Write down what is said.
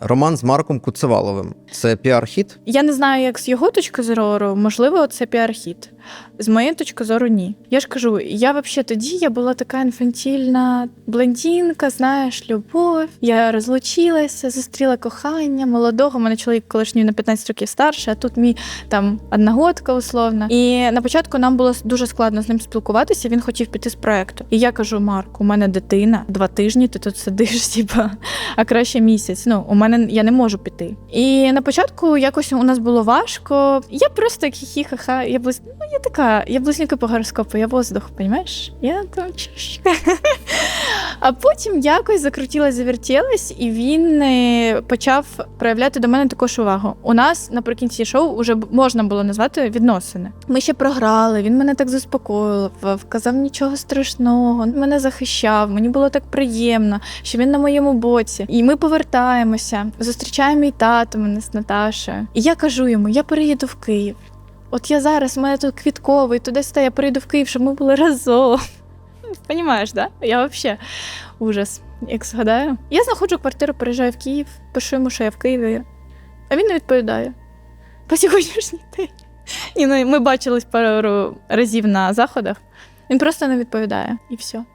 Роман з Марком Куцеваловим. Це піар-хіт? Я не знаю, як з його точки зору, можливо, це піар-хіт. З моєї точки зору, ні. Я ж кажу, я взагалі тоді я була така інфантільна блондинка, знаєш, любов. Я розлучилася, зустріла кохання молодого. У мене чоловік колишній на 15 років старший, а тут мій там одногодка условно. І на початку нам було дуже складно з ним спілкуватися. Він хотів піти з проекту. І я кажу: Марк, у мене дитина, два тижні ти тут сидиш, типа, а краще місяць. Ну, у мене я не можу піти. І на початку якось у нас було важко. Я просто хі-хі-ха-ха. Я близ... ну, я така, я близнюка по гороскопу, я воздух, понімаєш? Я там чушка. А потім якось закрутилась, завертілась, і він е, почав проявляти до мене також увагу. У нас наприкінці шоу вже можна було назвати відносини. Ми ще програли. Він мене так заспокоював, казав нічого страшного, мене захищав. Мені було так приємно, що він на моєму боці. І ми повертаємося, зустрічає мій тато мене з Наташею. І я кажу йому: я переїду в Київ. От я зараз, у мене тут квітковий, туди сюди я перейду в Київ, щоб ми були разом. Понімаєш, да? Я взагалі ужас, як згадаю. Я знаходжу квартиру, переїжджаю в Київ, пишу йому, що я в Києві, а він не відповідає. По сьогоднішній день. Ні, ну, ми бачились пару разів на заходах. Він просто не відповідає і все.